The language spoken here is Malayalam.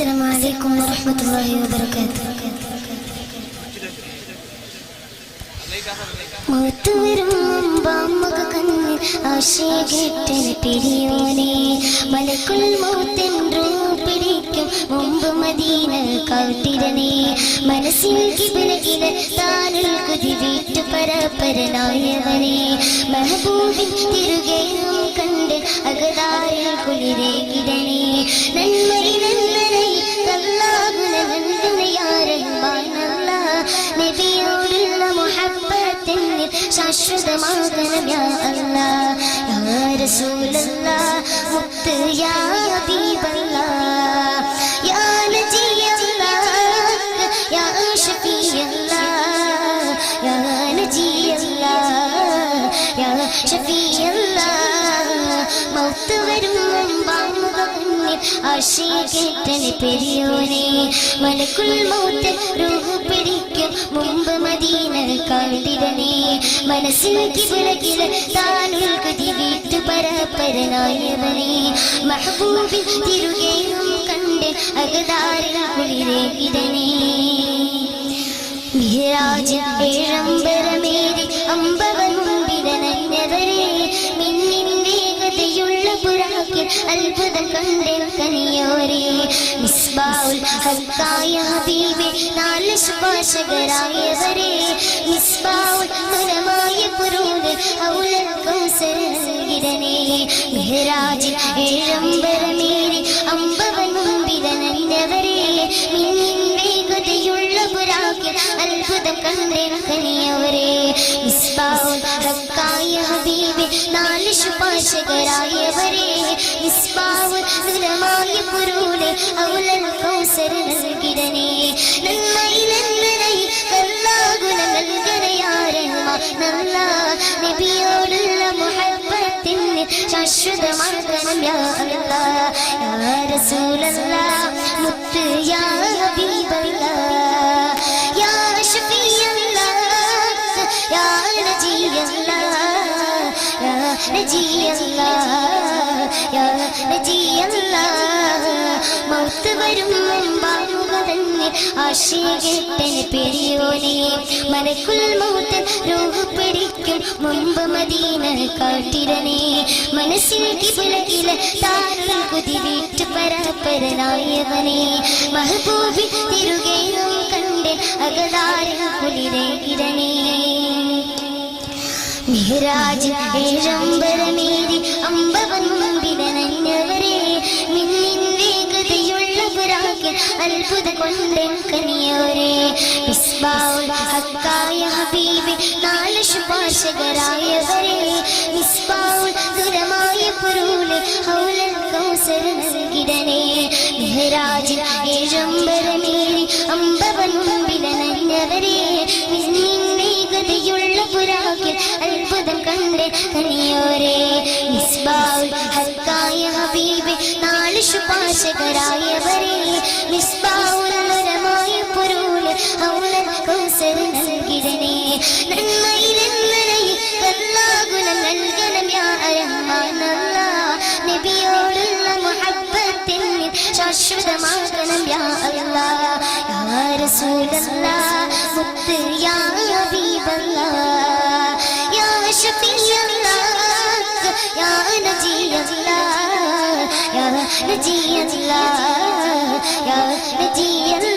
السلام عليكم ورحمة الله وبركاته. മൂത്തു വരും മുമ്പാമ്മക കണ്ണിൽ ആശയകിട്ടൻ പിരിയോനെ മലക്കുൾ മൂത്തെൻറോ പിടിക്കും? മുമ്പ് മദീന കാട്ടിരനെ മനസ്സിൽ കിബിലകില താനിൽ കുതി വീട്ടു പരപരനായവനെ. മെഹബൂബിൻ തിരുകയും കണ്ട് അകതാരിൽ കുളിരേകിടനെ നന്മ ശാശ്വതമാകണം യാ അല്ലാ യാ റസൂലല്ലാ മുത്ത് യാ ഹബീബല്ലാ യാ നജിയല്ലാ യാ ഷഫീയല്ലാ. യാ നജിയല്ലാ യാ ഷഫീയല്ലാ. മൗത്ത് വരും കേട്ടന് പെരിയോനെ മലക്കുൾ മൗത്ത് റൂഹ് പിടിക്കും മുമ്പ് മദീന കാണ്ടിരനെ മനസ്സിൽ കിവിളകില താനുൾ കതി വീട്ടു പരപരനായവനെ മഹബൂബിൽ തിരുകയും കണ്ട് അകതാരിൽ കുളിരേ ഇടനേ മിഹ്റാജ് ഏഴമ്പരമേരി അമ്പവൻ അത്ഭുതം കണ്ടേ കനിയോരെ. മിസ്ബാവുൽ ഹൽക്കായ ഹബീബെ നാല് ശുഭാശകരായവരെ. മിസ്ബാവുൽ തുലമായ പുരൂര് ഔലൽ കൗസരനെ മിഹ്റാജ് ഏഴമ്പരമേരി അമ്പവൻ മുമ്പിലനഞ്ഞവരെ മിന്നിൻ വേഗതയുള്ള പുരാക്കിൽ അത്ഭുതം കണ്ടേ നാല് ശുപാർശകരായവരെ മിസ്ബാവുൽ ദുലമായ പുരൂലെ ഔലൽ കൗസര നൽകിടനെ. നന്മയിലെന്നനായി കല്ലാകുല നൽകണയാരന്മ നല്ല നബിയോടുള്ള മുഹബത്തിന് ശാശ്വതമാക്കണം യാ അല്ലാ. യാ മുത്ത് യാ യാ നജിയല്ലാ യാ നജിയല്ലാ മൗത്ത് വരും മുമ്പാകുക തന്നെ ആശയകെട്ടൻ പെരിയോനെ മനക്കുൽ മൗത്ത് പിടിക്കും മുമ്പ് മദീന കാട്ടിരനെ മനസ്സിൽ കിബിലകില താരുൾ കുതി പരാപരനായവനെ മഹബൂബി തിരുകയും കണ്ട്. മിഹ്റാജ് ഏഴമ്പരമേരി അമ്പവൻ മുമ്പിലനഞ്ഞവരെ. മിന്നിൻ വേഗതയുള്ള പുരാക്കിൽ അത്ഭുത കൊണ്ടൻ കനിയോരെ മിസ്ബാവുൽ നാല് ശുപാർശകരായവരെ. ദുരമായ പുരൂലെ അത്ഭുതം തനിയോരേ ഹക്കായ ഹബീബെ നാല് ശുപാർശകരായവരെ മിസ്ബാവുൽ നരമായ കൗസർ നൽകിടനെ നൽകണം യാ മുഹബ്ബത്തിൽ ശാശ്വതമാകണം യാ അല്ലാ യാ റസൂലല്ലാ മുത്ത് യാ يا نجي الله يا نجي الله يا نجي الله